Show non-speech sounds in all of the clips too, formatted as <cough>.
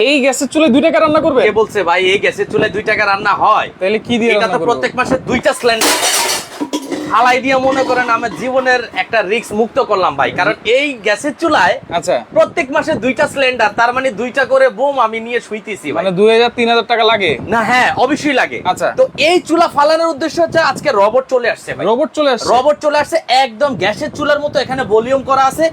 এই গ্যাসের চুলে দুই টাকা রান্না করবে কে বলছে ভাই এই গ্যাসের চুলায় দুই টাকা রান্না হয়? তাহলে কি দিয়ে এটা তো প্রত্যেক মাসে দুইটা সিলিন্ডার হালাই দিয়ে মনে করেন আমার জীবনের একটা রিস্ক মুক্ত করলাম ভাই। কারণ এই গ্যাসের চুলায় আচ্ছা। প্রত্যেক মাসে দুইটা সিলিন্ডার তার মানে দুইটা করে বোম আমি নিয়ে শুইতেছি মানে দুই হাজার তিন হাজার টাকা লাগে? না হ্যাঁ অবশ্যই লাগে। আচ্ছা। তো এই চুলা ফালানোর উদ্দেশ্য হচ্ছে আজকে রবট চলে আসছে ভাই। রোবট চলে আসছে? রবট চলে আসছে একদম গ্যাসের চুলার মতো এখানে ভলিউম করা আছে।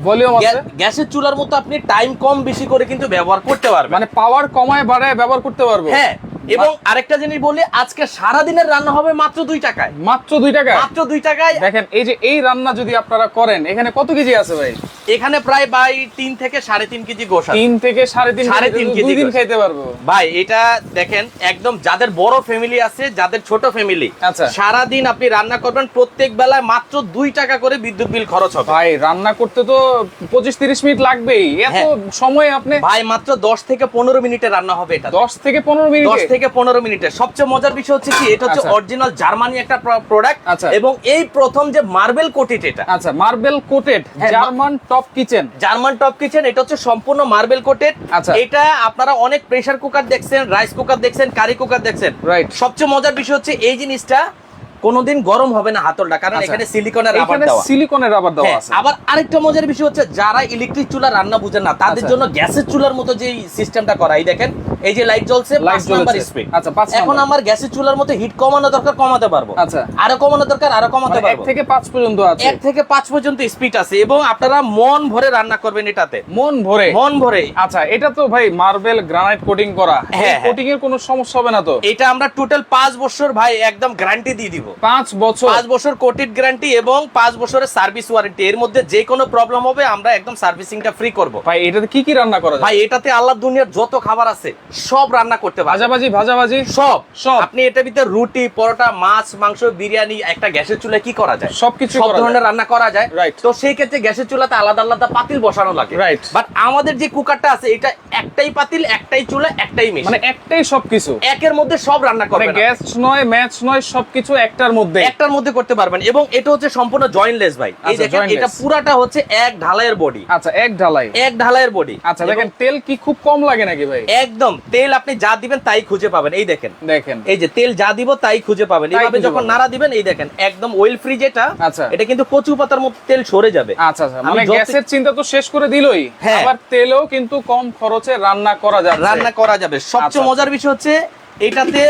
গ্যাসের চুলার মতো আপনি টাইম কম বেশি করে কিন্তু ব্যবহার করতে পারবেন। মানে পাওয়ার কমায় বাড়ায় ব্যবহার করতে পারব? হ্যাঁ এবং আরেকটা জিনিস বলি আজকে সারা দিনের রান্না হবে মাত্র দুই টাকায়। মাত্র দুই টাকা মাত্র দুই টাকায়। দেখেন এই যে এই রান্না যদি আপনারা করেন এখানে কত কেজি আছে ভাই? এখানে প্রায় বাই তিন থেকে সাড়ে তিন কেজি গোস। তিন থেকে সাড়ে তিন সাড়ে তিন কেজি দিন। খাইতে পারব। ভাই এটা দেখেন একদম যাদের বড় ফ্যামিলি আছে যাদের ছোট ফ্যামিলি আচ্ছা। সারা দিন আপনি রান্না করবেন প্রত্যেক বেলায় মাত্র দুই টাকা করে বিদ্যুৎ বিল খরচ হবে। ভাই রান্না করতে তো পঁচিশ তিরিশ মিনিট লাগবেই। এত হ্যাঁ। সময় আপনি ভাই মাত্র দশ থেকে পনেরো মিনিটে রান্না হবে এটা। দশ থেকে পনেরো মিনিট? থেকে পনেরো মিনিটের সবচেয়ে মজার বিষয় হচ্ছে কি এটা হচ্ছে আচ্ছা। অরিজিনাল জার্মানি একটা প্রোডাক্ট আচ্ছা। এবং এই প্রথম যে মার্বেল কোটেড এটা আচ্ছা marble coated German top kitchen German top kitchen এটা হচ্ছে সম্পূর্ণ মার্বেল কোটেড আচ্ছা। এটা আপনারা অনেক প্রেসার কুকার দেখছেন রাইস কুকার দেখছেন কারি কুকার দেখছেন রাইট সবচেয়ে মজার বিষয় হচ্ছে এই জিনিসটা কোনোদিন গরম হবে না হাতলটা কারণ আচ্ছা। এখানে সিলিকনের রাবার এখানে দেওয়া। সিলিকনের রাবার দেওয়া হ্যাঁ, আছে। আবার আরেকটা মজার বিষয় হচ্ছে যারা ইলেকট্রিক চুলা রান্না বুঝেন না তাদের আচ্ছা। জন্য গ্যাসের চুলার মতো যে সিস্টেমটা করা এই দেখেন এই যে লাইট জ্বলছে পাঁচ নাম্বার স্পিড আচ্ছা, পাঁচ এখন। আমার গ্যাসের চুলার মতো হিট কমানো দরকার কমাতে পারব। আচ্ছা। আরও কমানো দরকার আরও কমাতে মানে এক পারব। থেকে পাঁচ পর্যন্ত আছে। এক থেকে পাঁচ পর্যন্ত স্পিড আছে এবং আপনারা মন ভরে রান্না করবেন এটাতে। মন ভরে? মন ভরে। আচ্ছা এটা তো ভাই মার্বেল গ্রানাইট কোটিং করা। হ্যাঁ, হ্যাঁ। কোটিং এর কোনো সমস্যা হবে না তো? এটা আমরা টোটাল পাঁচ বছর ভাই একদম গ্যারান্টি দিয়ে দিব। পাঁচ বছর। পাঁচ বছর কোটেড গ্যারান্টি এবং পাঁচ বছরের সার্ভিস ওয়ারেন্টি এর মধ্যে যে কোনো প্রবলেম হবে আমরা একদম সার্ভিসিংটা ফ্রি করব। ভাই এটাতে কি কি রান্না করা ভাই এটাতে আল্লাহ দুনিয়ার যত খাবার আছে সব রান্না করতে পারবেন ভাজাভাজি ভাজাভাজি? সব। সব। আপনি এটার ভিতরে রুটি পরোটা মাছ মাংস বিরিয়ানি একটা গ্যাসের চুলায় কি করা যায়? সবকিছু সব ধরনের রান্না করা যায়. তো সেই ক্ষেত্রে গ্যাসের চুলাতে আলাদা আলাদা পাতিল বসানো লাগে। Right. বাট আমাদের যে কুকারটা আছে এটা একটাই পাতিল একটাই চুলা একটাই মেশিন। মানে একটাই সবকিছু? একের মধ্যে সব রান্না মানে আপনি। গ্যাস নয় ম্যাচ নয় সবকিছু একটার মধ্যে। একটার মধ্যে করতে পারবেন। এবং এটা হচ্ছে সম্পূর্ণ জয়েন্টলেস ভাই। এই আচ্ছা, দেখেন এটা পুরাটা হচ্ছে এক ঢালাইয়ের বডি আচ্ছা এক ঢালাই। এক ঢালাইয়ের বডি আচ্ছা দেখেন তেল কি খুব কম লাগে নাকি ভাই? একদম তেল আপনি যা দিবেন তাই খুঁজে পাবেন। এই দেখেন। দেখেন। এই যে তেল যা দিব তাই খুঁজে পাবেন। এইভাবে যখন নাড়া দিবেন এই দেখেন একদম ওয়েল ফ্রি যেটা আচ্ছা। এটা কিন্তু কচু পাতার মতো তেল সরে যাবে। আচ্ছা আচ্ছা মানে গ্যাসের চিন্তা তো শেষ করে দিলই। হ্যাঁ। আবার তেলও কিন্তু কম খরচে রান্না করা যাবে রান্না করা যাবে। সবচেয়ে আচ্ছা। মজার বিষয় হচ্ছে এটাতে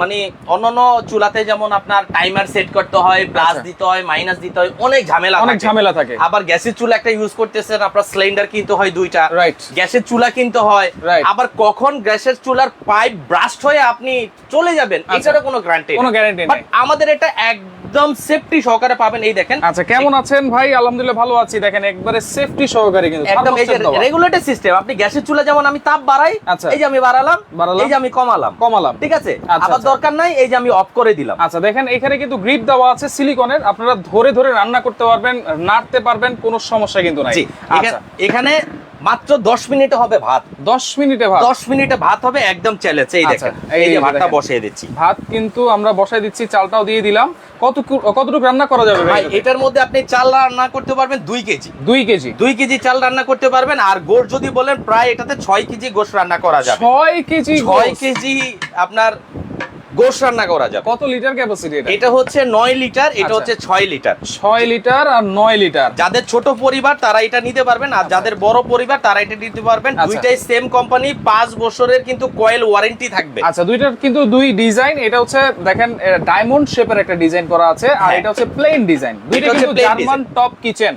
মানে অন্যান্য চুলাতে যেমন আপনার টাইমার সেট করতে হয় প্লাস আচ্ছা। দিতে হয় মাইনাস দিতে হয় অনেক ঝামেলা অনেক ঝামেলা থাকে আবার গ্যাসের চুলা একটা ইউজ করতেছেন আপনার সিলিন্ডার কিনতে হয় দুইটা Right. গ্যাসের চুলা কিনতে হয়. আবার কখন গ্যাসের চুলার পাইপ ব্রাস্ট হয়ে আপনি চলে যাবেন আচ্ছা। এটারও কোনো গ্যারান্টি কোনো guarantee বাট। আমাদের এটা একদম সেফটি সহকারে পাবেন এই দেখেন আচ্ছা কেমন আছেন ভাই আলহামদুলিল্লাহ ভালো আছি দেখেন একবারে সেফটি সহকারে কিন্তু একদম এই যে রেগুলেটর সিস্টেম আপনি গ্যাসের চুলা যেমন আমি তাপ বাড়াই আচ্ছা। এই যে আমি বাড়ালাম বাড়ালাম। এই যে আমি কমালাম কমালাম ঠিক আছে? আচ্ছা, আবার আচ্ছা। দরকার নাই এই যে আমি অফ করে দিলাম। আচ্ছা দেখেন এখানে কিন্তু গ্রিপ দেওয়া আছে সিলিকনের আপনারা ধরে ধরে রান্না করতে পারবেন নাড়তে পারবেন কোনো সমস্যা কিন্তু নাই। আচ্ছা। এখানে মাত্র 10 মিনিটে হবে ভাত। 10 মিনিটে ভাত? 10 মিনিটে ভাত হবে একদম চ্যালেঞ্জ এই আচ্ছা, দেখেন। এই যে ভাতটা বসিয়ে দিচ্ছি। ভাত কিন্তু আমরা বসাই দিচ্ছি চালটাও দিয়ে দিলাম। কত কতটুকু রান্না করা যাবে ভাই এটার মধ্যে আপনি চাল রান্না করতে পারবেন দুই কেজি। দুই কেজি? দুই কেজি চাল রান্না করতে পারবেন আর গোশ যদি বলেন প্রায় এটাতে ছয় কেজি গোশ রান্না করা যাবে। ছয় কেজি ছয় কেজি আপনার গোশ রান্না করা যাবে। কত লিটার ক্যাপাসিটি এটা? এটা হচ্ছে লিটার এটা আচ্ছা। হচ্ছে ছয় লিটার। ছয় লিটার আর নয় লিটার। যাদের ছোট পরিবার তারা এটা নিতে পারবেন আর যাদের বড় পরিবার তারা এটা নিতে পারবেন। আচ্ছা। দুইটাই সেম কোম্পানি পাঁচ বছরের কিন্তু কয়েল ওয়ারেন্টি থাকবে। আচ্ছা দুইটার কিন্তু দুই ডিজাইন এটা হচ্ছে দেখেন ডায়মন্ড শেপের একটা ডিজাইন করা আছে আর হ্যাঁ। এটা হচ্ছে প্লেন ডিজাইন দুইটা হচ্ছে কিন্তু জার্মান টপ কিচেন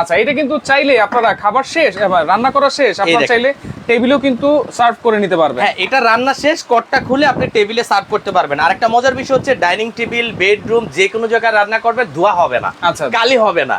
আচ্ছা এটা কিন্তু চাইলে আপনারা খাবার শেষ রান্না করা শেষ আপনারা। চাইলে টেবিলেও কিন্তু সার্ভ করে নিতে পারবেন। হ্যাঁ এটা রান্না শেষ কটটা খুলে আপনি টেবিলে সার্ভ করতে পারবেন। আর একটা মজার বিষয় হচ্ছে ডাইনিং টেবিল বেডরুম যে কোনো জায়গায় রান্না করবেন ধোয়া হবে না। আচ্ছা। কালি হবে না।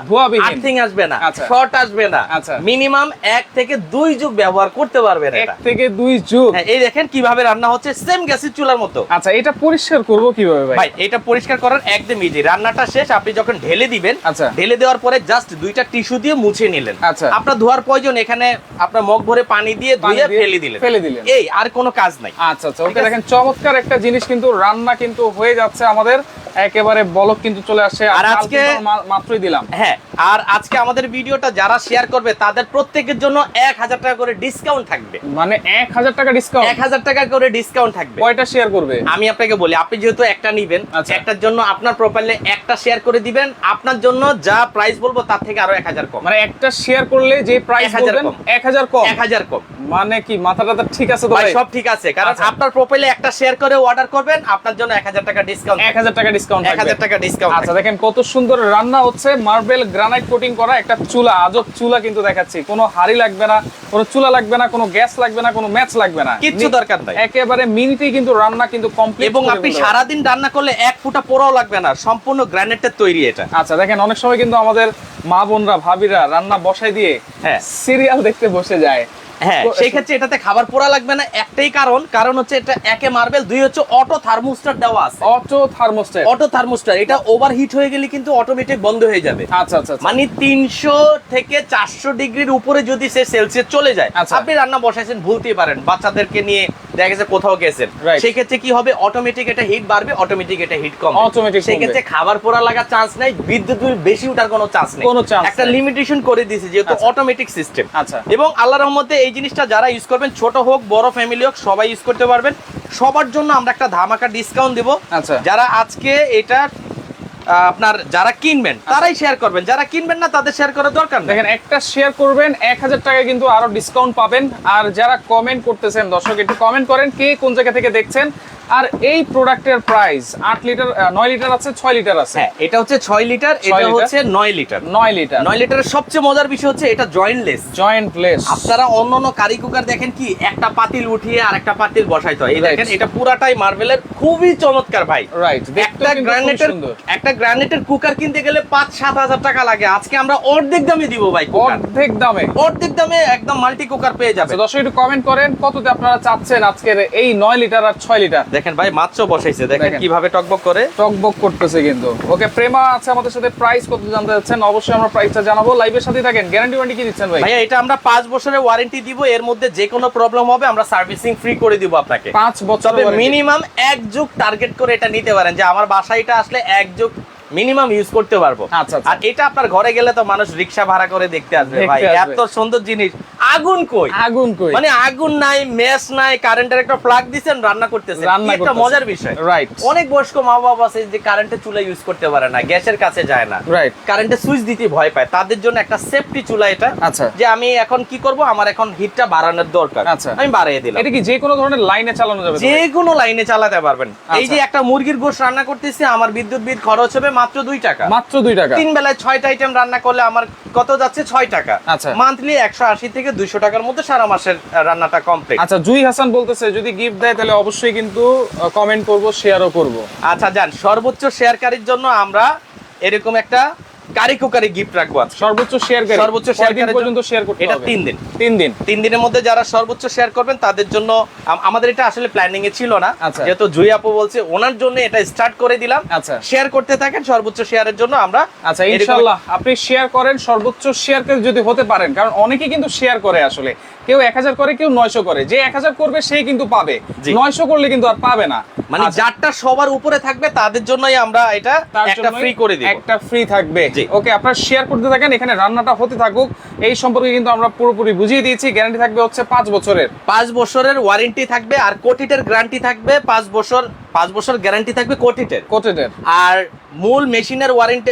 আর্থিং আসবে না। আচ্ছা। শর্ট আসবে না। আচ্ছা। মিনিমাম এক থেকে দুই যুগ ব্যবহার করতে পারবেন এক থেকে দুই যুগ। হ্যাঁ এই দেখেন কীভাবে রান্না হচ্ছে। সেম গ্যাসের চুলার মতো। আচ্ছা এটা পরিষ্কার করব কীভাবে ভাই? ভাই এটা পরিষ্কার করার একদম ইজি রান্নাটা শেষ আপনি যখন ঢেলে দিবেন আচ্ছা। ঢেলে দেওয়ার পরে জাস্ট দুইটা টিস্যু দিয়ে মুছে নিলেন। আচ্ছা। আপনার ধোয়ার প্রয়োজন এখানে আপনার মগ ভরে পানি দিয়ে ধুয়ে ফেলে দিলেন। ফেলে দিলেন। এই আর কোনো কাজ নাই। আচ্ছা আচ্ছা। ওকে দেখেন চমৎকার একটা জিনিস কিন্তু রান্না কিন্তু হয়ে যাচ্ছে আমাদের। একেবারে বলক কিন্তু চলে আসছে। আর আজকে- কিন্তু মাত্রই দিলাম। হ্যাঁ আর আজকে আমাদের ভিডিওটা যারা শেয়ার করবে তাদের প্রত্যেকের জন্য এক হাজার টাকা করে ডিসকাউন্ট থাকবে। মানে এক হাজার টাকা ডিসকাউন্ট এক হাজার টাকা করে ডিসকাউন্ট থাকবে। কয়টা শেয়ার করবে? আমি আপনাকে বলি আপনি যেহেতু একটা নিবেন আচ্ছা। একটার জন্য আপনার প্রোফাইলে একটা শেয়ার করে দিবেন। আপনার জন্য যা প্রাইস বলব তার থেকে আরও এক হাজার কম। মানে একটা শেয়ার করলে যে প্রাইস 1000 বলবেন এক হাজার কম? এক হাজার কম। মানে কি মাথা টাথা ঠিক আছে তো সব ঠিক আছে কারণ আচ্ছা। আপনার প্রোফাইলে একটা শেয়ার করে অর্ডার করবেন আপনার জন্য এক হাজার টাকা ডিসকাউন্ট এক হাজার টাকা ডিসকাউন্ট এক হাজার টাকা ডিসকাউন্ট আচ্ছা দেখেন কত সুন্দর রান্না হচ্ছে। মার্বেল গ্রানাইট কোটিং করা একটা চুলা আজব চুলা কিন্তু দেখাচ্ছি। কোনো হাড়ি লাগবে না কোনো চুলা লাগবে না কোনো গ্যাস লাগবে না কোনো ম্যাচ লাগবে না। কিচ্ছু দরকার নাই। একেবারে মিনিটেই কিন্তু রান্না কিন্তু কমপ্লিট এবং আপনি সারাদিন রান্না করলে এক ফুটা পোড়াও লাগবে না সম্পূর্ণ গ্রানাইটের তৈরি এটা। আচ্ছা দেখেন অনেক সময় কিন্তু আমাদের মা বোনরা ভাবিরা রান্না বসাই দিয়ে হ্যাঁ। সিরিয়াল দেখতে বসে যায়। হ্যাঁ তো- সেই ক্ষেত্রে এটাতে খাবার পোড়া লাগবে না একটাই কারণ। কারণ হচ্ছে এটা একে মার্বেল দুই হচ্ছে অটো থার্মোস্টার দেওয়া আছে। অটো থার্মোস্ট্যাট অটো থার্মোস্টার এটা ওভারহিট হয়ে গেলে কিন্তু অটোমেটিক বন্ধ হয়ে যাবে। আচ্ছা আচ্ছা আচ্ছা। মানে তিনশো থেকে চারশো ডিগ্রির উপরে যদি সে সেলসিয়াস চলে যায় আচ্ছা। আপনি রান্না বসাইছেন ভুলতেই পারেন বাচ্চাদেরকে নিয়ে দেখা গেছে কোথাও গেছেন. সেই ক্ষেত্রে কি হবে? অটোমেটিক এটা হিট বাড়বে অটোমেটিক এটা হিট কম Automatic সেই ক্ষেত্রে খাবার পোড়া লাগার চান্স নাই বিদ্যুৎ বিল বেশি উঠার কোনো চান্স নেই। কোনো chance একটা লিমিটেশন করে দিয়েছে যেহেতু আচ্ছা। অটোমেটিক সিস্টেম আচ্ছা। এবং আল্লাহর রহমতে এই জিনিসটা যারা ইউজ করবেন ছোট হোক বড় ফ্যামিলি হোক সবাই ইউজ করতে পারবেন। সবার জন্য আমরা একটা ধামাকা ডিসকাউন্ট দেবো। আচ্ছা। যারা আজকে এটা আপনার যারা কিনবেন তারাই শেয়ার করবেন। যারা কিনবেন না তাদের শেয়ার করার দরকার দেখেন একটা শেয়ার করবেন এক হাজার টাকায় কিন্তু আরও ডিসকাউন্ট পাবেন। আর যারা কমেন্ট করতেছেন দর্শক একটু কমেন্ট করেন কে কোন জায়গা থেকে দেখছেন। আর এই প্রোডাক্টের প্রাইস আট লিটার নয় লিটার আছে ছয় লিটার আছে। হ্যাঁ এটা হচ্ছে ছয় লিটার এটা হচ্ছে নয় লিটার। নয় লিটার। নয় লিটারের সবচেয়ে মজার বিষয় হচ্ছে এটা জয়েন্টলেস জয়েন্ট প্লেস আপনারা অন্য অন্য কারি কুকার দেখেন কি একটা পাতিল উঠিয়ে আর একটা পাতিল বসাইতে হয়। এই দেখেন এটা পুরাটাই মার্বেলের খুবই চমৎকার ভাই। রাইট একটা গ্রানাইটের একটা গ্রানাইটের কুকার কিনতে গেলে পাঁচ সাত হাজার টাকা লাগে। আজকে আমরা অর্ধেক দামে দিব ভাই অর্ধেক দামে। অর্ধেক দামে একদম মাল্টি কুকার পেয়ে যাবে আচ্ছা দর্শক একটু কমেন্ট করেন কততে আপনারা চাচ্ছেন আজকের এই নয় লিটার আর ছয় লিটার? দেখেন ভাই মাত্র বসাইছে। দেখেন। কীভাবে টকবক করে। টকবক করতেছে কিন্তু। ওকে প্রেমা আছে আমাদের সাথে। প্রাইস কত জানতে চাচ্ছেন? অবশ্যই আমরা প্রাইসটা জানাব। লাইভের সাথে থাকেন। গ্যারান্টি ওয়ারেন্টি কি দিচ্ছেন ভাই? ভাই এটা আমরা পাঁচ বছরের ওয়ারেন্টি দিব। এর মধ্যে যে কোনো প্রবলেম হবে আমরা সার্ভিসিং ফ্রি করে দিব আপনাকে। পাঁচ বছর তবে মিনিমাম এক যুগ টার্গেট করে এটা নিতে পারেন। যে আমার বাসায় এটা আসলে এক যুগ মিনিমাম ইউজ করতে পারব। আচ্ছা, আচ্ছা। আর এটা আপনার ঘরে গেলে তো মানুষ রিক্সা ভাড়া করে দেখতে আসবে। ভাই এত সুন্দর জিনিস। আগুন কই? আগুন কই? মানে আগুন নাই মেস নাই কারেন্টের একটা প্লাগ দিছেন রান্না করতেছেন। একটা মজার বিষয়। Right. অনেক বয়স্ক মা বাবা আছে যে কারেন্টের চুলা ইউজ করতে পারে না গ্যাসের কাছে যায় না। রাইট কারেন্টের সুইচ দিতে ভয় পায়। তাদের জন্য একটা সেফটি চুলা এটা আচ্ছা। যে আমি এখন কি করব? আমার এখন হিটটা বাড়ানোর দরকার। আচ্ছা। আমি বাড়িয়ে দিলাম। এটা কি যে কোনো ধরনের লাইনে চালানো যাবে? যে কোনো লাইনে চালাতে পারবেন। এই যে আচ্ছা। একটা মুরগির গোশ রান্না করতেছি আমার বিদ্যুৎ বিল খরচ হবে মাত্র দুই টাকা। মাত্র দুই টাকা। তিন বেলায় ছয়টা আইটেম রান্না করলে আমার কত যাচ্ছে? ছয় টাকা। আচ্ছা। মান্থলি একশো আশি থেকে দুইশো টাকার মধ্যে সারা মাসের রান্নাটা কমপ্লিট আচ্ছা জুই হাসান বলতেছে যদি গিফট দেয় তাহলে অবশ্যই কিন্তু কমেন্ট করব শেয়ারও করব। আচ্ছা যান। সর্বোচ্চ শেয়ারকারীর জন্য আমরা এরকম একটা কারি কুকারি গিফট রাখব সর্বোচ্চ শেয়ার সর্বোচ্চ শেয়ার শেয়ারকারীর পর্যন্ত শেয়ার করতে এটা তিন দিন। তিন দিন? তিন দিনের মধ্যে যারা সর্বোচ্চ শেয়ার করবেন তাদের জন্য আমাদের এটা আসলে প্ল্যানিং এ ছিল না। আচ্ছা। যেহেতু জুই আপু বলছে ওনার জন্য এটা স্টার্ট করে দিলাম। আচ্ছা। শেয়ার করতে থাকেন সর্বোচ্চ শেয়ারের জন্য আমরা আচ্ছা ইনশাআল্লাহ আপনি শেয়ার করেন সর্বোচ্চ শেয়ার যদি হতে পারেন কারণ অনেকে কিন্তু শেয়ার করে আসলে। কেউ এক হাজার করে কেউ নয়শো করে। যে এক হাজার করবে সেই কিন্তু পাবে। নয়শো করলে কিন্তু আর পাবে না। মানে আচ্ছা, যারটা সবার উপরে থাকবে তাদের জন্যই আমরা এটা একটা ফ্রি করে দিই একটা ফ্রি থাকবে। ওকে আপনারা শেয়ার করতে থাকেন এখানে রান্নাটা হতে থাকুক এই সম্পর্কে কিন্তু আমরা পুরোপুরি বুঝিয়ে দিয়েছি। গ্যারান্টি থাকবে হচ্ছে পাঁচ বছরের। পাঁচ বছরের ওয়ারেন্টি থাকবে আর কোটিটের গ্যারান্টি থাকবে পাঁচ বছর পাঁচ বছর গ্যারান্টি থাকবে কোটিটের। কোটেডের আর মূল মেশিনের ওয়ারেন্টি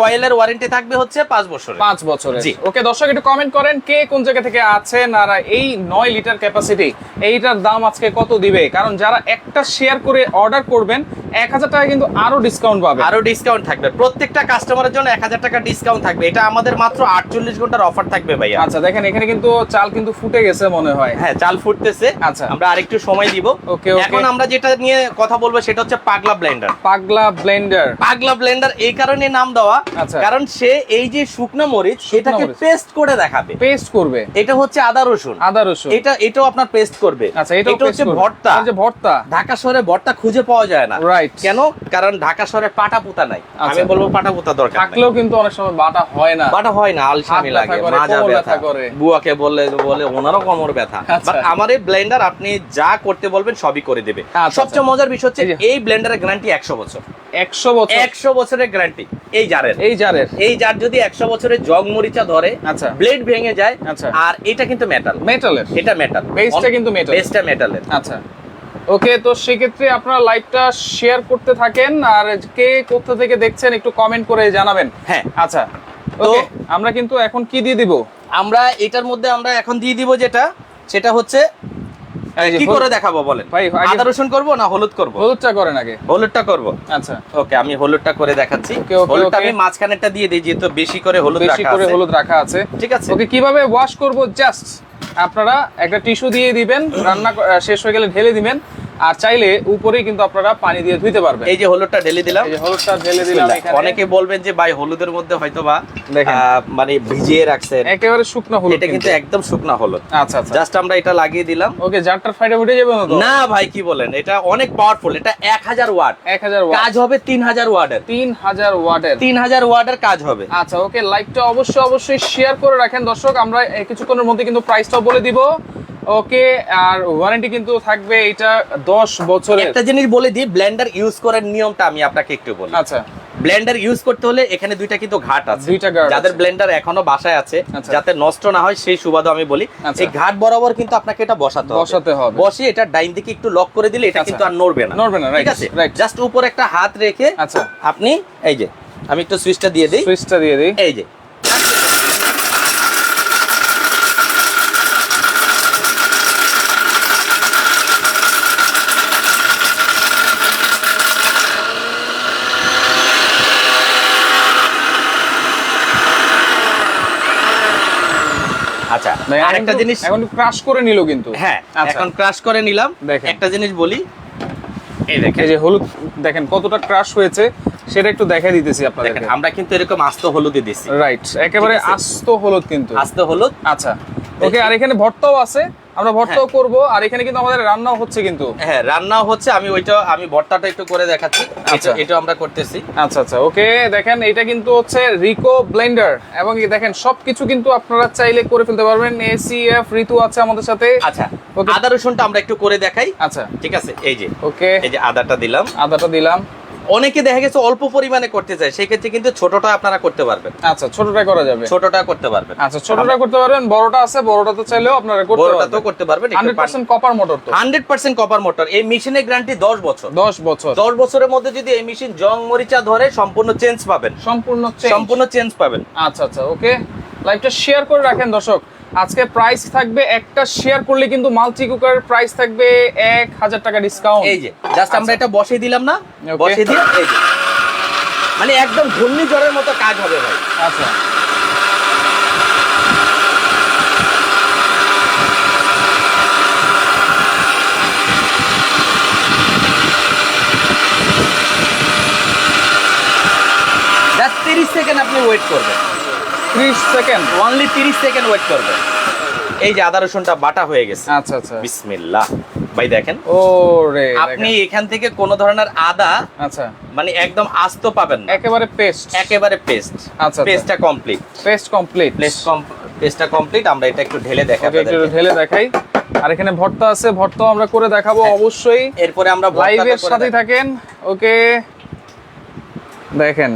কয়েলের ওয়ারেন্টি থাকবে হচ্ছে পাঁচ বছর পাঁচ বছর জি। ওকে দর্শক একটু কমেন্ট করেন কে কোন জায়গা থেকে আছেন আর এই নয় লিটার ক্যাপাসিটি এইটার দাম আজকে কত দিবে? কারণ যারা একটা শেয়ার করে অর্ডার করবেন এক হাজার টাকা কিন্তু আরও ডিসকাউন্ট পাবে। আরও ডিসকাউন্ট থাকবে। প্রত্যেকটা কাস্টমারের জন্য এক হাজার টাকা ডিসকাউন্ট থাকবে। এটা আমাদের মাত্র আটচল্লিশ ঘণ্টার অফার থাকবে ভাইয়া। আচ্ছা দেখেন এখানে কিন্তু চাল কিন্তু ফুটে গেছে মনে হয়। হ্যাঁ চাল ফুটতেছে। আচ্ছা। আমরা আরেকটু সময় দিব। ওকে। এখন আমরা যেটা নিয়ে কথা বলব সেটা হচ্ছে পাগলা ব্লেন্ডার পাগলা ব্লেন্ডার পাগলা ব্লেন্ডার এই কারণে নাম দেওয়া আচ্ছা। কারণ সে এই যে শুকনো মরিচ মরিচ। পেস্ট করে দেখাবে। পেস্ট করবে। এটা হচ্ছে আদা রসুন। আদা রসুন। এটা এটাও আপনার পেস্ট করবে। আচ্ছা এটা হচ্ছে ভর্তা। যে ভর্তা। ঢাকা শহরে ভর্তা খুঁজে পাওয়া যায় না। রাইট কেন? কারণ ঢাকা শহরে পাটা পুতা নাই। আমি আচ্ছা। বলব পাটা পুতা দরকার থাকলেও কিন্তু অনেক সময় বাটা হয় না। বাটা হয় না আলসামি লাগে। করে, মাজা কোমর ব্যথা। ব্যথা করে। বুয়াকে বললে বলে ওনারও কোমর ব্যথা। আচ্ছা। বাট আমার এই ব্লেন্ডার আপনি যা করতে বলবেন সবই করে দেবে। আচ্ছা, সবচেয়ে মজার বিষয় হচ্ছে এই ব্লেন্ডারের গ্যারান্টি একশো বছর। একশো বছর। একশো বছরের গ্যারান্টি এই জারের। এই জারের। এই জার যদি একশো বছরের জগ মরিচা ধরে আচ্ছা। ব্লেড ভেঙে যায় আচ্ছা। আর এটা কিন্তু মেটাল মেটালের এটা মেটাল Base টা কিন্তু metal। বেসটা মেটালের আচ্ছা। ওকে তো সেক্ষেত্রে আপনারা লাইভটা শেয়ার করতে থাকেন আর কে কোথা থেকে দেখছেন একটু কমেন্ট করে জানাবেন। হ্যাঁ। আচ্ছা। তো- আমরা কিন্তু এখন কি দিয়ে দিব? আমরা এটার মধ্যে আমরা এখন দিয়ে দিব যেটা সেটা হচ্ছে কি করে দেখাবো বলেন? ভাই, আদা রসুন করব না হলুদ করব? হলুদটা করেন আগে। হলুদটা করব। আচ্ছা। ওকে আমি হলুদটা করে দেখাচ্ছি। হলুদটা. আমি মাঝখানেরটা দিয়ে দিই যেহেতু বেশি করে হলুদ বেশি করে হলুদ রাখা আছে। ঠিক আছে। ওকে কীভাবে ওয়াশ করব? জাস্ট আপনারা একটা টিস্যু দিয়ে দিবেন রান্না শেষ হয়ে গেলে ঢেলে দিবেন। আর চাইলে উপরেই কিন্তু আপনারা পানি দিয়ে ধুইতে পারবেন। এই যে হলুদটা ঢেলে দিলাম। এই যে হলুদটা ঢেলে দিলাম অনেকে বলবেন যে ভাই হলুদের মধ্যে হয়তো বা মানে ভিজিয়ে রাখছেন। একেবারে শুকনো হলুদ এটা কিন্তু একদম শুকনা হলুদ। আচ্ছা আচ্ছা। জাস্ট আমরা এটা লাগিয়ে দিলাম। ওকে জারটার ফাইটা উঠে যাবে না না ভাই কি বলেন? এটা অনেক পাওয়ারফুল এটা এক হাজার ওয়াট। এক হাজার ওয়াট। কাজ হবে তিন হাজার ওয়াটের। তিন হাজার ওয়াটের। তিন হাজার ওয়াটের কাজ হবে। আচ্ছা ওকে লাইভটা অবশ্যই অবশ্যই শেয়ার করে রাখেন। দর্শক আমরা কিছুক্ষণের মধ্যে কিন্তু প্রাইসটাও বলে দিব। ওকে আর ওয়ারেন্টি কিন্তু থাকবে এটা দশ বছরের। একটা জিনিস বলে দিই ব্লেন্ডার ইউজ করার নিয়মটা আমি আপনাকে একটু বলি। আচ্ছা। ব্লেন্ডার ইউজ করতে হলে এখানে দুইটা কিন্তু ঘাট আছে। দুইটা guard যাদের ব্লেন্ডার এখনও বাসায় আছে আচ্ছা। যাতে নষ্ট না হয় সেই সুবাদে আমি বলি। আচ্ছা। এই ঘাট বরাবর কিন্তু আপনাকে এটা বসাতে হবে। বসাতে হবে। বসিয়ে এটা ডাইন দিকে একটু লক করে দিলে এটা আচ্ছা। কিন্তু আর নড়বে না। নড়বে না, ঠিক আছে. জাস্ট উপর একটা হাত রেখে আচ্ছা। আপনি এই যে আমি একটু সুইচটা দিয়ে দিই। সুইচটা দিয়ে দিই। এই যে আরেকটা জিনিস এখন ক্রাশ করে নিল কিন্তু। হ্যাঁ আচ্ছা। এখন ক্রাশ করে নিলাম। একটা জিনিস বলি। এই দেখেন। যে হলুদ দেখেন কতটা ক্রাশ হয়েছে সেটা একটু দেখাই দিতেছি আপনাদের আমরা কিন্তু এরকম আস্ত হলুদই দিছি। রাইট একেবারে আস্ত হলুদ কিন্তু। আস্ত হলুদ। আচ্ছা ওকে আর এখানে ভর্তাও আছে। আমরা ভর্তাও করব আর এখানে কিন্তু আমাদের রান্নাও হচ্ছে কিন্তু। হ্যাঁ রান্না হচ্ছে আমি ওইটা আমি ভর্তাটা একটু করে দেখাচ্ছি। আচ্ছা। এটা আমরা করতেছি। আচ্ছা আচ্ছা ওকে দেখেন এটা কিন্তু হচ্ছে রিকো ব্লেন্ডার এবং দেখেন সবকিছু কিন্তু আপনারা চাইলে করে ফেলতে পারবেন। এসিএফ ঋতু আছে আমাদের সাথে। আচ্ছা. আদা রসুনটা আমরা একটু করে দেখাই। আচ্ছা। ঠিক আছে এই যে। ওকে। এই যে আদাটা দিলাম। আদাটা দিলাম। অনেকে দেখা গেছে অল্প পরিমাণে করতে চায় সেক্ষেত্রে কিন্তু ছোটটা আপনারা করতে পারবেন। আচ্ছা ছোটটা করা যাবে। ছোটটা করতে পারবেন। আচ্ছা ছোটটা করতে পারবেন বড়টা আছে বড়টা তো চাইলেও আপনারা করতে বড়টা তো করতে পারবেন হান্ড্রেড পার্সেন্ট কপার মোটর তো। হান্ড্রেড পার্সেন্ট কপার মোটর এই মেশিনের গ্যারান্টি দশ বছর। দশ বছর। দশ বছরের মধ্যে যদি এই মেশিন জং মরিচা ধরে সম্পূর্ণ চেঞ্জ পাবেন। সম্পূর্ণ change। সম্পূর্ণ চেঞ্জ পাবেন। আচ্ছা আচ্ছা ওকে লাইভটা শেয়ার করে রাখেন দর্শক। আজকে প্রাইস থাকবে একটা শেয়ার করলে কিন্তু মাল্টি কুকার প্রাইস থাকবে এক হাজার টাকা ডিসকাউন্ট এই যে জাস্ট আমরা এটা বসিয়ে দিলাম না. বসিয়ে দিয়ে এই যে। মানে একদম ঘূর্ণিঝড়ের মতো কাজ হবে ভাই। আচ্ছা। জাস্ট তিরিশ সেকেন্ড আপনি ওয়েট করবেন। ত্রিশ সেকেন্ড। অনলি তিরিশ সেকেন্ড ওয়েট করবেন এই যে আদা রসুনটা বাটা হয়ে গেছে। আচ্ছা আচ্ছা। বিসমিল্লাহ। ভাই দেখেন। ও রে আপনি এখান থেকে কোন ধরনের আদা আচ্ছা। মানে একদম আস্ত পাবেন না। একেবারে পেস্ট একেবারে পেস্ট আচ্ছা। পেস্টটা কমপ্লিট পেস্ট কমপ্লিট পেস্ট পেস্টটা কমপ্লিট আমরা এটা একটু ঢেলে দেখাই একটু ঢেলে দেখাই। আর এখানে ভর্তা আছে ভর্তাও আমরা করে দেখাবো হ্যাঁ। অবশ্যই। এরপরে আমরা লাইভের দেখাই। থাকেন। ওকে দেখেন।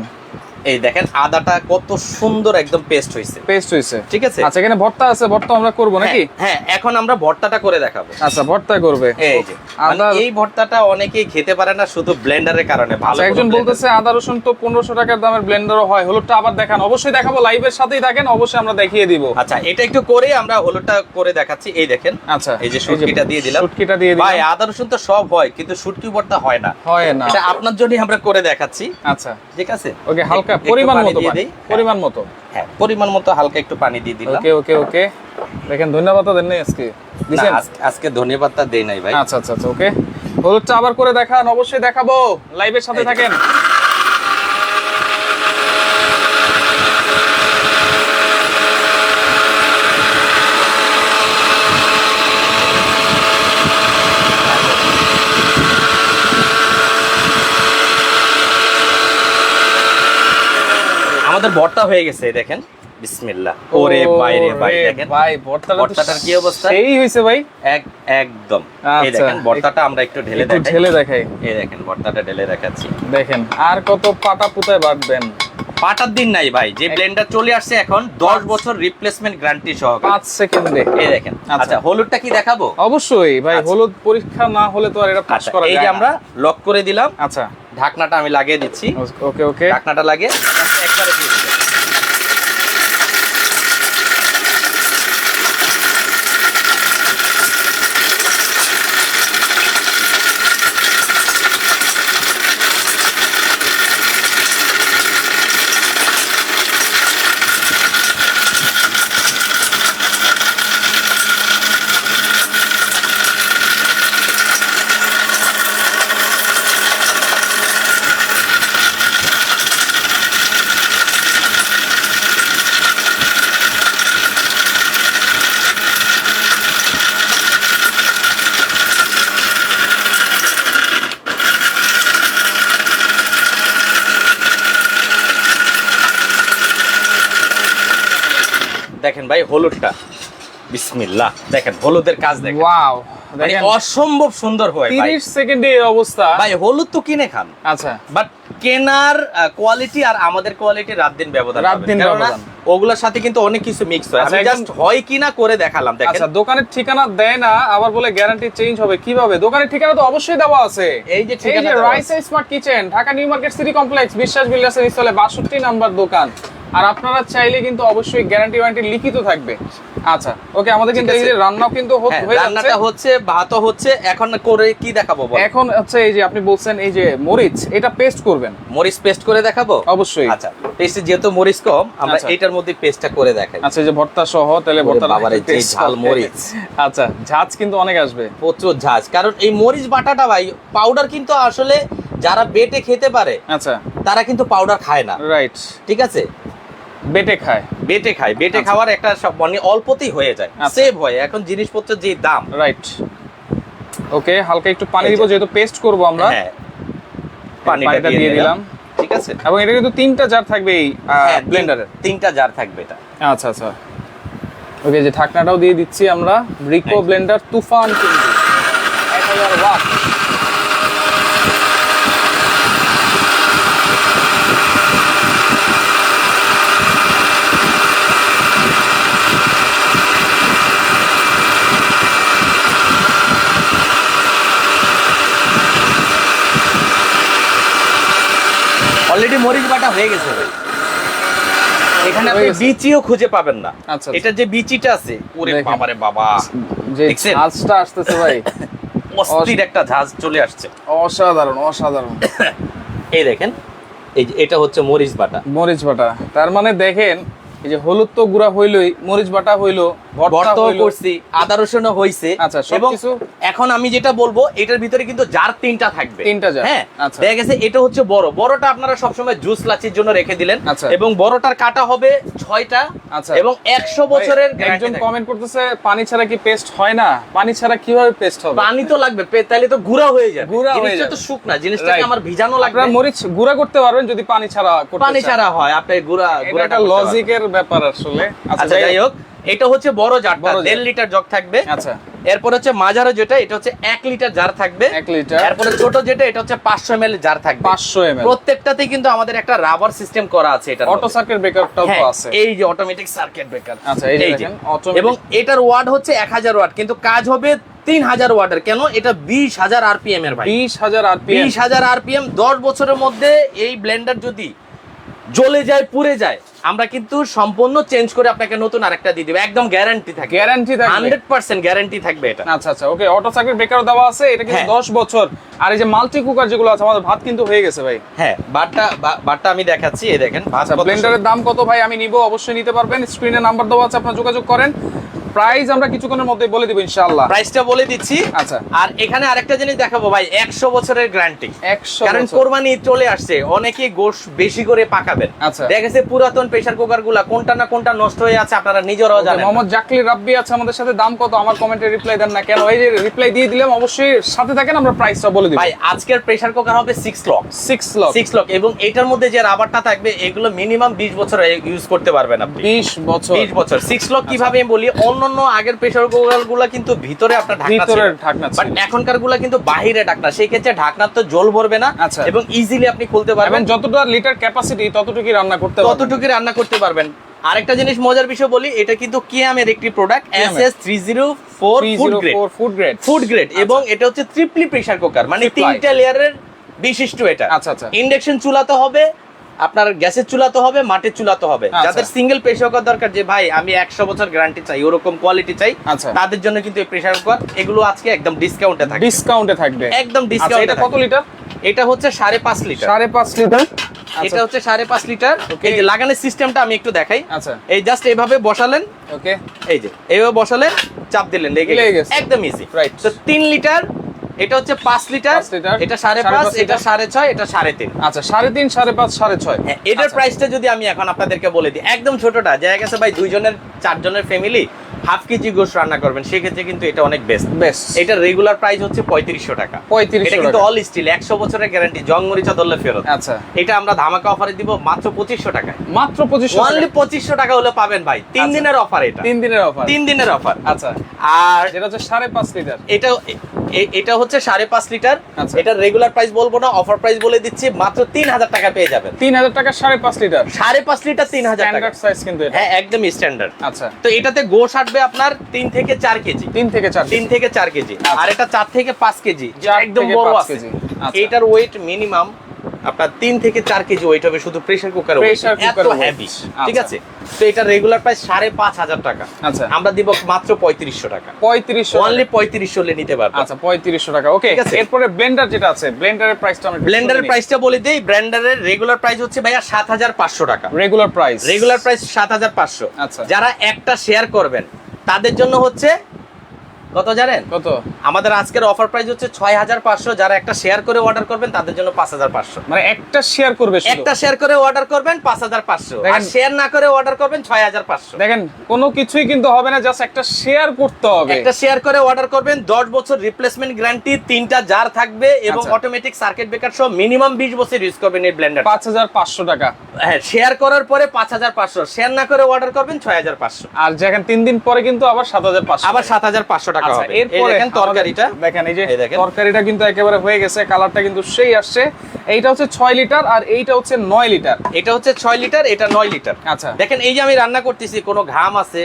এই দেখেন আদাটা কত সুন্দর একদম পেস্ট হয়েছে। পেস্ট হয়েছে। ঠিক আছে? আচ্ছা এখানে ভর্তা আছে ভর্তা আমরা করব নাকি? হ্যাঁ, হ্যাঁ এখন আমরা ভর্তাটা করে দেখাবো। আচ্ছা ভর্তা করবে। এই যে মানে আদা এই ভর্তাটা অনেকেই খেতে পারে না শুধু ব্লেন্ডারের কারণে ভালো আচ্ছা, একজন বলতেছে আদা রসুন তো পনেরোশো টাকার দামের ব্লেন্ডারও হয়। হলুদটা আবার দেখান। অবশ্যই দেখাবো লাইভের সাথেই থাকেন অবশ্যই আমরা দেখিয়ে দিব। আচ্ছা এটা একটু করে আমরা হলুদটা করে দেখাচ্ছি। এই দেখেন আচ্ছা এই যে শুটকিটা দিয়ে দিলাম। শুটকিটা দিয়ে ভাই আদা রসুন তো সব হয় কিন্তু শুটকি ভর্তা হয় না। হয় না। এটা আপনার জন্যই আমরা করে দেখাচ্ছি। আচ্ছা। ঠিক আছে? ওকে হালকা একটু পরিমাণ মতো দিই। পরিমাণ মতো। হ্যাঁ পরিমাণ মতো হালকা একটু পানি দিয়ে দিলাম। ওকে ওকে ওকে। দেখেন ধন্যবাদ দেন নাই আজকে। দিছেন? আজ- আজকে ধন্যবাদটা দেই নাই ভাই। আচ্ছা আচ্ছা আচ্ছা ওকে। হলুদটা আবার করে দেখান অবশ্যই দেখাবো। লাইভের সাথে থাকেন। আমাদের বর্তা হয়ে গেছে দেখেন। বিসমিল্লাহ। ওরে ভাই রে ভাই দেখেন। ভাই ভর্তাটা বর্তাটার ভর্তাটার কি অবস্থা? সেই হইছে ভাই। এক একদম। এই আচ্ছা, দেখেন ভর্তাটা আমরা একটু ঢেলে দেখাই। ঢেলে দেখাই। এই দেখেন বর্তাটা ঢেলে দেখাচ্ছি। দেখেন আর কত পাতা পুতায় বাটবেন পাটার দিন নাই ভাই যে ব্লেন্ডার চলে আসছে এখন 10 বছর রিপ্লেসমেন্ট গ্যারান্টি সহকারে। 5 সেকেন্ডে। এই দেখেন আচ্ছা। আচ্ছা হলুদটা কি দেখাবো? অবশ্যই ভাই আচ্ছা। হলুদ পরীক্ষা না হলে তো আর এটা পাস করা করা এই যে আমরা লক করে দিলাম আচ্ছা। ঢাকনাটা আমি লাগিয়ে দিচ্ছি। ওকে ওকে। ঢাকনাটা লাগিয়ে একবারে একবারে হলুদটা। বিসমিল্লাহ। দেখেন হলুদের কাজ দেখেন। ওয়াও মানে অসম্ভব সুন্দর হয় 30 সেকেন্ডে এই অবস্থা। ভাই হলুদ তো কিনে খান। আচ্ছা। বাট কেনার কোয়ালিটি আর আমাদের কোয়ালিটি রাত দিন ব্যবধান রাত দিন ব্যবধান। ওগুলোর সাথে কিন্তু অনেক কিছু মিক্স হয়। আচ্ছা, আমি জাস্ট হয় কিনা করে দেখালাম দেখেন। আচ্ছা দোকানের ঠিকানা দেয় না আবার বলে গ্যারান্টি চেঞ্জ হবে কীভাবে? দোকানের ঠিকানা তো অবশ্যই দেওয়া আছে। এই যে ঠিকানা rice smart kitchen Dhaka new market city complex Biswas বিল্ডার্সের স্থলে 62 নাম্বার দোকান। আর আপনারা চাইলে কিন্তু অবশ্যই গ্যারান্টি ওয়ারেন্টি লিখিত থাকবে। আচ্ছা ওকে আমাদের কিন্তু এই যে রান্নাও কিন্তু হ্যাঁ, রান্নাটা হচ্ছে ভাতও হচ্ছে এখন করে কি দেখাবো এখন হচ্ছে এই যে আপনি বলছেন এই যে মরিচ এটা পেস্ট করবেন। মরিচ পেস্ট করে দেখাবো? অবশ্যই। আচ্ছা পেস্টে যেহেতু মরিচ কম আমরা এটার মধ্যে পেস্টটা করে দেখাই। আচ্ছা এই যে ভর্তা সহ তাহলে ভর্তা বাবারে, যে ঝাল মরিচ। আচ্ছা ঝাঁজ কিন্তু অনেক আসবে। প্রচুর ঝাঁজ। কারণ এই মরিচ বাটাটা ভাই পাউডার কিন্তু আসলে যারা বেটে খেতে পারে আচ্ছা। তারা কিন্তু পাউডার খায় না। রাইট ঠিক আছে? বেটে খায়। বেটে খায়। বেটে আচ্ছা। খাওয়ার একটা মানে অল্পতেই হয়ে যায়। আচ্ছা। সেভ হয়। এখন জিনিসপত্রের যে দাম। রাইট ওকে হালকা একটু পানি দিব যেহেতু পেস্ট করব আমরা। হ্যাঁ। পানিটা দিয়ে দিলাম। ঠিক আছে? এবং এটা কিন্তু তিনটা জার থাকবে এই হ্যাঁ, তিন- ব্লেন্ডারের তিনটা জার থাকবে এটা। আচ্ছা আচ্ছা। ওকে যে ঢাকনাটাও দিয়ে দিচ্ছি আমরা। রিকো ব্লেন্ডার তুফান কিন্তু এক হাজার ওয়াট মরিচ বাটা হয়ে গেছে ভাই। এখানে আপনি বিচিও খুঁজে পাবেন না। আচ্ছা, আচ্ছা। এটা যে বিচিটা আছে ওরে বাবারে বাবা। যে? ঝাঁজটা আসতেছে ভাই। <laughs> অস্থির একটা ঝাঁজ চলে আসছে। অসাধারণ অসাধারণ। <coughs> এই দেখেন এই এটা হচ্ছে মরিচ বাটা। মরিচ বাটা। তার মানে দেখেন এই যে হলুদ তো গুঁড়া হইলই মরিচ বাটা হইল ভর্তাও করছি আদা রসুনও হইছে। আচ্ছা, এবং এখন আমি যেটা বলব এটার ভিতরে কিন্তু জার তিনটা থাকবে। তিনটা জার, হ্যাঁ আচ্ছা। দেখা গেছে এটা হচ্ছে বড়। বড়টা আপনারা সবসময় জুস লাচির জন্য রেখে দিলেন। আচ্ছা। এবং বড়টার কাটা হবে ছয়টা। আচ্ছা। এবং একশো বছরের একজন কমেন্ট করতেছে পানি ছাড়া কি পেস্ট হয় না? পানি ছাড়া কীভাবে পেস্ট হবে? পানি তো লাগবে তাহলে তো গুঁড়া হয়ে যাবে। গুঁড়া হয়ে যাবে। তো শুকনা জিনিসটাকে আমার ভিজানো লাগবে। মরিচ গুঁড়া করতে পারবেন যদি পানি ছাড়া পানি ছাড়া হয় আপনি গুঁড়া গুঁড়াটা। লজিকের ব্যাপার আসলে। আচ্ছা যাই হোক এটা হচ্ছে বড় জারটা বড় জার। দেড় লিটার জগ থাকবে। আচ্ছা। এরপর হচ্ছে মাঝারো যেটা এটা হচ্ছে এক লিটার জার থাকবে। এক লিটার। এরপরে ছোট যেটা এটা হচ্ছে পাঁচশো এম জার থাকবে। পাঁচশো এম প্রত্যেকটাতে কিন্তু আমাদের একটা রাবার সিস্টেম করা আছে এটা অটো সার্কিট ব্রেকারটাও আছে। এই যে অটোমেটিক সার্কিট ব্রেকার আচ্ছা, এই যে দেখেন, automatic- এবং এটার ওয়াট হচ্ছে এক হাজার ওয়াট কিন্তু কাজ হবে তিন হাজার ওয়াটের। কেন? এটা বিশ হাজার আরপিএম এর ভাই। বিশ হাজার আরপিএম বিশ হাজার আরপিএম দশ বছরের মধ্যে এই ব্লেন্ডার যদি জ্বলে যায় পুড়ে যায় আমরা কিন্তু সম্পূর্ণ চেঞ্জ করে আপনাকে নতুন আরেকটা দিয়ে দেবো। একদম গ্যারান্টি থাকে গ্যারান্টি থাকবে। হান্ড্রেড পার্সেন্ট গ্যারান্টি থাকবে এটা। আচ্ছা আচ্ছা ওকে অটো সার্কিট ব্রেকার দেওয়া আছে এটা কিন্তু হ্যাঁ। দশ বছর। আর এই যে মাল্টি কুকার যেগুলো আছে আমাদের ভাত কিন্তু হয়ে গেছে ভাই। হ্যাঁ বাটটা বা- বাটটা আমি দেখাচ্ছি এই দেখেন ভাত আচ্ছা ব্লেন্ডারের দাম কত ভাই? আমি নিব অবশ্যই নিতে পারবেন। স্ক্রিনে নাম্বার দেওয়া আছে আপনারা যোগাযোগ করেন। প্রাইস আমরা কিছুক্ষণের মধ্যে বলে দিব ইনশাআল্লাহ। প্রাইসটা বলে দিচ্ছি। আচ্ছা। আর এখানে আরেকটা জিনিস দেখাবো ভাই একশো বছরের গ্যারান্টি একশো কারণ বছর। কোরবানি চলে আসছে অনেকে গোশ বেশি করে পাকাবেন। আচ্ছা। দেখা গেছে পুরাতন প্রেসার কুকারগুলা কোনটা না কোনটা নষ্ট হয়ে আছে আপনারা নিজেরাও জানেন মোহাম্মদ জাকলি রাব্বি আছে আমাদের সাথে দাম কত? আমার কমেন্টে রিপ্লাই দেন না কেন? এই যে রিপ্লাই দিয়ে দিলাম অবশ্যই সাথে থাকেন আমরা প্রাইসটা বলে দিব। ভাই আজকের প্রেসার কুকার হবে six lock six lock six lock এবং এটার মধ্যে যে রাবারটা থাকবে এগুলো মিনিমাম বিশ বছর ইউজ করতে পারবেন আপনি। বিশ বছর। বিশ বছর। সিক্স লক কীভাবে আমি বলি অন্যান্য আগের প্রেসার কুকারগুলা কিন্তু ভিতরে আপনার ঢাকনা ঢাকনা বাট এখনকারগুলা কিন্তু বাহিরে ঢাকনা সেই ক্ষেত্রে ঢাকনার তো জল ভরবে না আচ্ছা। এবং ইজিলি আপনি খুলতে পারবেন। যতটা লিটার ক্যাপাসিটি ততটুকুই রান্না করতে পারবেন। ততটুকু রান্না করতে পারবেন। আরেকটা জিনিস মজার বিষয় বলি এটা কিন্তু কিয়ামের একটি product S. S three zero four food grade food grade food grade এবং এটা হচ্ছে ট্রিপলি প্রেসার কুকার মানে। তিনটা লেয়ারের বিশিষ্ট এটা। আচ্ছা, আচ্ছা। ইন্ডাকশন চুলাতে হবে আপনার গ্যাসের চুলাতে হবে মাটির চুলাতে হবে। আচ্ছা। যাদের সিঙ্গেল প্রেসার কুকার দরকার যে ভাই আমি একশো বছর গ্যারান্টি চাই ওরকম কোয়ালিটি চাই আচ্ছা। তাদের জন্য কিন্তু এই প্রেসার কুকার এগুলো আজকে একদম ডিসকাউন্টে থাকে ডিসকাউন্টে থাকবে। একদম আচ্ছা ডিসকাউন্ট এটা কত লিটার এটা হচ্ছে সাড়ে পাঁচ লিটার সাড়ে পাঁচ লিটার এটা হচ্ছে সাড়ে পাঁচ লিটার এই যে লাগানোর সিস্টেমটা আমি একটু দেখাই। আচ্ছা। এই জাস্ট এইভাবে বসালেন। ওকে এই যে এইভাবে বসালেন চাপ দিলেন। একদম ইজি রাইট তো তিন লিটার এটা হচ্ছে পাঁচ লিটার এটা সাড়ে পাঁচ এটা সাড়ে ছয় এটা সাড়ে তিন। আচ্ছা সাড়ে তিন সাড়ে পাঁচ সাড়ে ছয়। হ্যাঁ, এটার আচ্ছা। প্রাইসটা যদি আমি এখন আপনাদেরকে বলে দিই একদম ছোটটা জায়গা গেছে ভাই দুইজনের চারজনের ফ্যামিলি হাফ কেজি গোশ রান্না করবেন সেক্ষেত্রে কিন্তু এটা অনেক বেস্ট বেস্ট এটা রেগুলার প্রাইস হচ্ছে পঁয়ত্রিশশো টাকা। পঁয়ত্রিশশো এটা কিন্তু অল স্টিল একশো বছরের গ্যারান্টি জং মরিচা ধরলে ফেরত। আচ্ছা। এটা আমরা ধামাকা অফারে দিব মাত্র পঁচিশশো টাকায়। মাত্র পঁচিশশো অনলি পঁচিশশো টাকা হলে পাবেন ভাই। তিন আচ্ছা। দিনের অফার এটা। তিন দিনের অফার তিন দিনের অফার আচ্ছা। আর যেটা হচ্ছে সাড়ে পাঁচ লিটার। এটা এটা হচ্ছে সাড়ে পাঁচ লিটার। আচ্ছা। এটা রেগুলার প্রাইস বলব না অফার প্রাইস বলে দিচ্ছি মাত্র তিন হাজার টাকা পেয়ে যাবেন। তিন হাজার টাকা সাড়ে পাঁচ লিটার। সাড়ে পাঁচ লিটার তিন হাজার টাকা। সাইজ কিন্তু হ্যাঁ একদম স্ট্যান্ডার্ড আচ্ছা। তো এটাতে গোশ আসবে আপনার তিন থেকে চার কেজি। তিন থেকে চার তিন থেকে চার কেজি। আর এটা চার থেকে পাঁচ কেজি। একদম বড় আছে। আচ্ছা। এটার ওয়েট মিনিমাম আপনার তিন থেকে চার কেজি ওয়েট হবে শুধু প্রেসার কুকার এত weight। ঠিক আচ্ছা। আছে? তো এটা রেগুলার প্রায় সাড়ে পাঁচ হাজার টাকা। আচ্ছা। আমরা দিব মাত্র পঁয়ত্রিশশো টাকা। পঁয়ত্রিশশো অনলি পঁয়ত্রিশশো হলে নিতে পারবেন আচ্ছা পঁয়ত্রিশশো টাকা। ওকে এরপরে ব্লেন্ডার যেটা আছে ব্লেন্ডারের প্রাইসটা আমি ব্লেন্ডারের প্রাইসটা বলে দেই ব্লেন্ডারের রেগুলার প্রাইস হচ্ছে ভাইয়া সাত হাজার পাঁচশো টাকা। রেগুলার প্রাইস রেগুলার প্রাইস সাত হাজার পাঁচশো। আচ্ছা। যারা একটা শেয়ার করবেন তাদের জন্য হচ্ছে কত জানেন? কত? আমাদের আজকের অফার প্রাইস হচ্ছে ছয় হাজার পাঁচশো। যারা একটা শেয়ার করে অর্ডার করবেন তাদের জন্য পাঁচ হাজার পাঁচশো। মানে একটা শেয়ার করবে শুধু? একটা শেয়ার করে অর্ডার করবেন পাঁচ হাজার পাঁচশো। আর শেয়ার না করে অর্ডার করবেন ছয় হাজার পাঁচশো। দেখেন কোনো কিছুই কিন্তু হবে না জাস্ট একটা শেয়ার করতে হবে। একটা শেয়ার করে অর্ডার করবেন দশ বছর রিপ্লেসমেন্ট গ্যারান্টি তিনটা জার থাকবে এবং। অটোমেটিক সার্কিট ব্রেকার সহ মিনিমাম বিশ বছর ইউজ করবেন এই ব্লেন্ডার পাঁচ হাজার পাঁচশো টাকা। হ্যাঁ শেয়ার করার পরে পাঁচ হাজার পাঁচশো। শেয়ার না করে অর্ডার করবেন ছয় হাজার পাঁচশো। আর যেখানে তিন দিন পরে কিন্তু আবার সাত হাজার পাঁচশো। আবার সাত হাজার পাঁচশো টাকা আচ্ছা হবে। এরপরে দেখেন তরকারিটা। দেখেন এই যে তরকারিটা কিন্তু একেবারে হয়ে গেছে কালারটা কিন্তু সেই আসছে। এইটা হচ্ছে ছয় লিটার আর এইটা হচ্ছে নয় লিটার। এটা হচ্ছে ছয় লিটার এটা নয় লিটার। আচ্ছা। দেখেন এই যে আমি রান্না করতেছি কোনো ঘাম আছে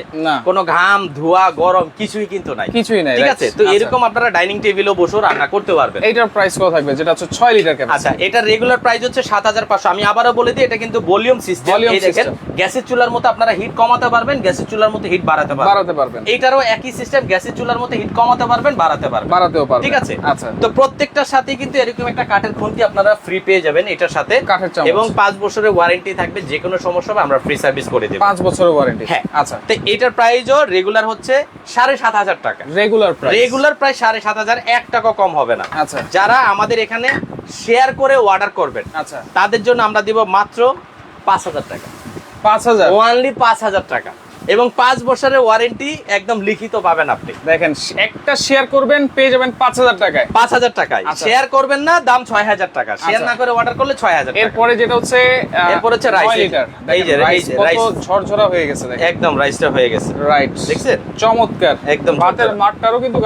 কোনো ঘাম ধোয়া গরম কিছুই কিন্তু নাই। কিছুই নাই ঠিক আছে? তো আচ্ছা। এরকম আপনারা ডাইনিং টেবিলও বসেও রান্না করতে পারবেন। এইটার প্রাইস কত থাকবে? যেটা হচ্ছে ছয় লিটার আচ্ছা এটা রেগুলার প্রাইস হচ্ছে সাত হাজার পাঁচশো। আমি আবারও বলে দিই এটা কিন্তু ভলিউম সিস্টেম এই দেখেন গ্যাসের চুলার মতো আপনারা হিট কমাতে পারবেন গ্যাসের চুলার মতো হিট বাড়াতে পারবেন। বাড়াতে পারবেন। এইটারও একই সিস্টেম গ্যাসের চুলার মতো হিট কমাতে পারবেন বাড়াতে পারবেন। বাড়াতেও পারবেন। ঠিক আছে? আচ্ছা। তো প্রত্যেকটার সাথে কিন্তু এরকম একটা কাঠের খুন্তি আপনারা ফ্রি পেয়ে যাবেন এটার সাথে। কাঠের চামচ। এবং পাঁচ বছরের ওয়ারেন্টি থাকবে যে কোনো সমস্যা হবে আমরা ফ্রি সার্ভিস করে দেবো। পাঁচ বছরের ওয়ারেন্টি হ্যাঁ। আচ্ছা। তো এটার প্রাইসও রেগুলার হচ্ছে সাড়ে সাত হাজার টাকা। রেগুলার প্রাইস রেগুলার সাত হাজার এক টাকা কম হবে না। আচ্ছা। যারা আমাদের এখানে শেয়ার করে অর্ডার করবেন আচ্ছা। তাদের জন্য আমরা দিব মাত্র পাঁচ হাজার টাকা। পাঁচ হাজার। ওয়ানলি পাঁচ হাজার টাকা। এবং পাঁচ বছরের ওয়ারেন্টি একদম লিখিত পাবেন আপনি। দেখেন একটা শেয়ার করবেন পেয়ে যাবেন পাঁচ হাজার টাকায়। পাঁচ হাজার টাকায়। আচ্ছা। শেয়ার করবেন না দাম ছয় হাজার টাকা। শেয়ার আচ্ছা। না করে অর্ডার করলে ছয় হাজার এরপরে যেটা হচ্ছে এরপর হচ্ছে rice। লিটার এই যে, রাইস। ঝরঝরা হয়ে গেছে একদম রাইসটা হয়ে গেছে। রাইট দেখছেন? চমৎকার। একদম ভাতের। মাঠটারও কিন্তু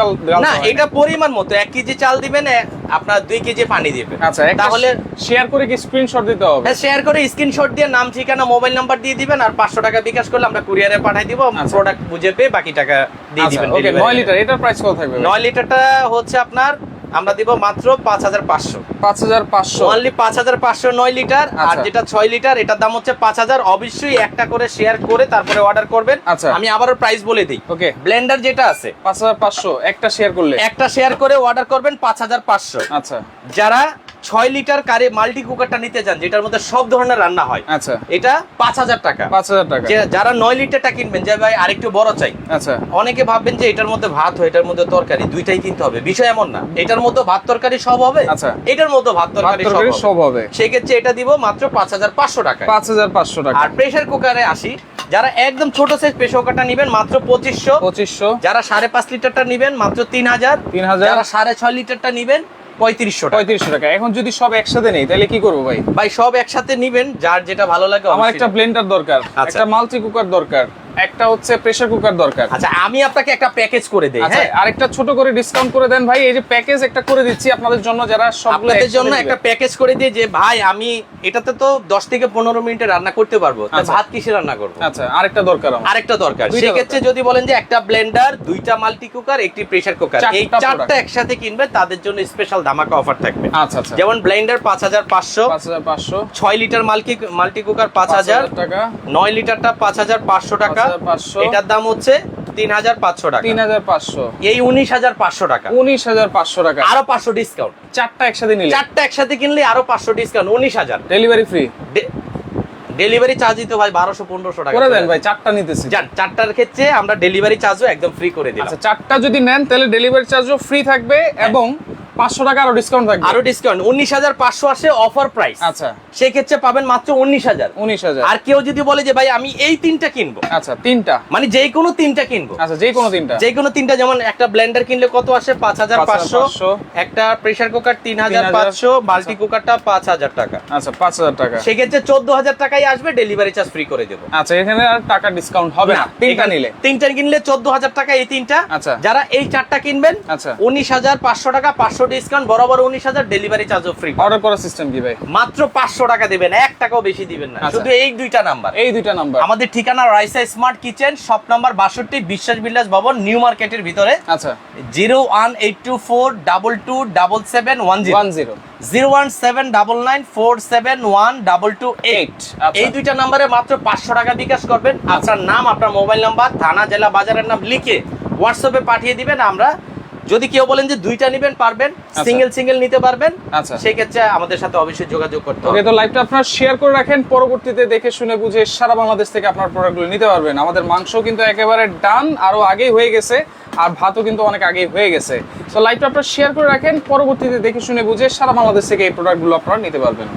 না এটা পরিমাণ মতো। এক কেজি চাল দিবেন আপনার দুই কেজি পানি দিবেন। আচ্ছা তাহলে শেয়ার করে কি স্ক্রিনশট দিতে হবে? হ্যাঁ শেয়ার করে স্ক্রিনশট দিয়ে নাম ঠিকানা মোবাইল নাম্বার দিয়ে দিবেন আর পাঁচশো টাকা বিকাশ করলে আমরা কুরিয়ারে পাঠিয়ে দিব আচ্ছা। প্রোডাক্ট বুঝে পেয়ে বাকি টাকা দিয়ে দিবেন ওকে নয় লিটার এটার প্রাইস কত থাকবে নয় লিটারটা হচ্ছে আপনার আমরা দিব মাত্র পাঁচ হাজার পাঁচশো। পাঁচ হাজার পাঁচশো। অনলি পাঁচ হাজার পাঁচশো নয় লিটার আর আচ্ছা। যেটা ছয় লিটার এটার দাম হচ্ছে পাঁচ হাজার। অবশ্যই একটা করে শেয়ার করে তারপরে অর্ডার করবেন। আচ্ছা। আমি আবারও প্রাইস বলে দিই। ওকে ব্লেন্ডার যেটা আছে। পাঁচ হাজার পাঁচশো একটা শেয়ার করলে। একটা শেয়ার করে অর্ডার করবেন পাঁচ হাজার পাঁচশো। আচ্ছা। যারা ছয় লিটার কারে মাল্টি কুকারটা নিতে চান যেটার মধ্যে সব ধরনের রান্না হয়। আচ্ছা। এটা পাঁচ হাজার টাকা। পাঁচ হাজার টাকা। যারা নয় লিটারটা কিনবেন যে ভাই আরেকটু বড় চাই। আচ্ছা। অনেকে ভাববেন যে এটার মধ্যে ভাত হয় এটার মধ্যে তরকারি দুইটাই কিনতে হবে। বিষয় এমন না। এটার মধ্যে ভাত তরকারি সব হবে আচ্ছা। এটার মধ্যে ভাত তরকারি সব হবে। সেক্ষেত্রে এটা দিব মাত্র পাঁচ হাজার পাঁচশো টাকা পাঁচ হাজার পাঁচশো টাকা। আর প্রেসার কুকারে আসি যারা একদম ছোট সাইজ প্রেসার কুকারটা নিবেন মাত্র পঁচিশশো। পঁচিশশো। যারা সাড়ে পাঁচ লিটারটা নিবেন মাত্র তিন হাজার। 3000 যারা সাড়ে ছয় লিটারটা নিবেন পঁয়ত্রিশশো টাকা পঁয়ত্রিশশো টাকা এখন যদি সব একসাথে নেই তাহলে কি করব ভাই ভাই সব একসাথে নিবেন যার যেটা ভালো লাগে আমার একটা। ব্লেন্ডার দরকার আচ্ছা। একটা মাল্টি কুকার দরকার একটা হচ্ছে প্রেসার কুকার দরকার। আচ্ছা আমি আপনাকে একটা প্যাকেজ করে দেই আচ্ছা হ্যাঁ? আরেকটা ছোট করে ডিসকাউন্ট করে দেন ভাই। এই যে প্যাকেজ একটা করে দিচ্ছি আপনাদের জন্য যারা সবগুলো আপনাদের জন্য একটা প্যাকেজ করে দিয়ে যে ভাই আমি এটাতে তো দশ থেকে পনেরো মিনিটে রান্না করতে পারব। তা আচ্ছা। ভাত কিসে রান্না করব? আচ্ছা আরেকটা দরকার আমার। আরেকটা দরকার। সেক্ষেত্রে যদি বলেন যে একটা ব্লেন্ডার দুইটা মাল্টি কুকার একটি প্রেসার কুকার এই চারটা একসাথে কিনবে তাদের জন্য স্পেশাল ধামাকা অফার থাকবে। আচ্ছা আচ্ছা। যেমন ব্লেন্ডার পাঁচ হাজার পাঁচশো পাঁচ হাজার পাঁচশো। ছয় লিটার মাল্টি মাল্টি কুকার পাঁচ হাজার টাকা। নয় লিটারটা পাঁচ হাজার পাঁচশো টাকা। 5,500 এটার দাম হচ্ছে তিন হাজার পাঁচশো টাকা। তিন হাজার পাঁচশো। এই উনিশ হাজার পাঁচশো টাকা। উনিশ হাজার পাঁচশো টাকা। আরও পাঁচশো ডিসকাউন্ট চারটা একসাথে নিলে। চারটা একসাথে কিনলে আরও পাঁচশো ডিসকাউন্ট উনিশ হাজার। ডেলিভারি ফ্রি ডেলিভারি চার্জ দিতে ভাই বারোশো পনেরোশো টাকা করে দেন ভাই চারটা নিতেছি। যান চারটার ক্ষেত্রে আমরা ডেলিভারি চার্জও একদম ফ্রি করে দিলাম। আচ্ছা চারটা যদি নেন তাহলে ডেলিভারি চার্জও ফ্রি থাকবে এবং পাঁচশো টাকা আরও ডিসকাউন্ট থাকবে। আরও ডিসকাউন্ট উনিশ হাজার পাঁচশো আসে অফার প্রাইস আচ্ছা। সেক্ষেত্রে পাবেন মাত্র উনিশ হাজার। উনিশ হাজার। আর কেউ যদি বলে যে ভাই আমি এই তিনটা কিনবো। আচ্ছা তিনটা। মানে যে কোনো তিনটা কিনবো। আচ্ছা যে কোনো তিনটা। যে কোনো তিনটা যেমন একটা ব্লেন্ডার কিনলে কত আসে? পাঁচ হাজার পাঁচশো। একটা প্রেসার কুকার তিন হাজার পাঁচশো। মাল্টি কুকারটা পাঁচ হাজার টাকা। আচ্ছা পাঁচ হাজার টাকা। সেক্ষেত্রে চোদ্দ হাজার টাকাই আসবে ডেলিভারি চার্জ ফ্রি করে দেবো। আচ্ছা এখানে আর টাকা ডিসকাউন্ট হবে না তিনটা নিলে। তিনটা কিনলে চোদ্দ হাজার টাকা এই তিনটা। আচ্ছা। যারা এই চারটা কিনবেন আচ্ছা। উনিশ হাজার পাঁচশো টাকা পাঁচশো ডিসকাউন্ট বরাবর উনিশ হাজার ডেলিভারি চার্জও ফ্রি অর্ডার করার সিস্টেম কি ভাই? মাত্র পাঁচশো টাকা দেবেন এক টাকাও বেশি দিবেন না। আচ্ছা। শুধু এই দুইটা নাম্বার এই দুইটা নাম্বার আমাদের ঠিকানা Raisa smart kitchen shop number বাষট্টি বিশ্বাস বিলাস ভবন নিউ মার্কেটের ভিতরে। আচ্ছা। Zero one eight two four double two double seven one zero. One zero. Zero one seven double nine four seven one double two eight. আচ্ছা। এই দুইটা নাম্বারে মাত্র পাঁচশো টাকা বিকাশ করবেন। আপনার নাম আপনার মোবাইল নাম্বার থানা জেলা বাজারের নাম লিখে হোয়াটসঅ্যাপে পাঠিয়ে দিবেন। আমরা যদি কেউ বলেন যে দুইটা নিবেন পারবেন সিঙ্গেল সিঙ্গেল নিতে পারবেন আচ্ছা। সেই ক্ষেত্রে আমাদের সাথে অবশ্যই যোগাযোগ করতে হবে। তো লাইভটা আপনারা শেয়ার করে রাখেন পরবর্তীতে দেখে শুনে বুঝে সারা বাংলাদেশ থেকে আপনার প্রোডাক্টগুলো নিতে পারবেন। আমাদের মাংস কিন্তু একেবারে ডান আরও আগেই হয়ে গেছে আর ভাতও কিন্তু অনেক আগেই হয়ে গেছে। তো লাইভটা আপনারা শেয়ার করে রাখেন পরবর্তীতে দেখে শুনে বুঝে সারা বাংলাদেশ থেকে এই প্রোডাক্টগুলো আপনারা নিতে পারবেন।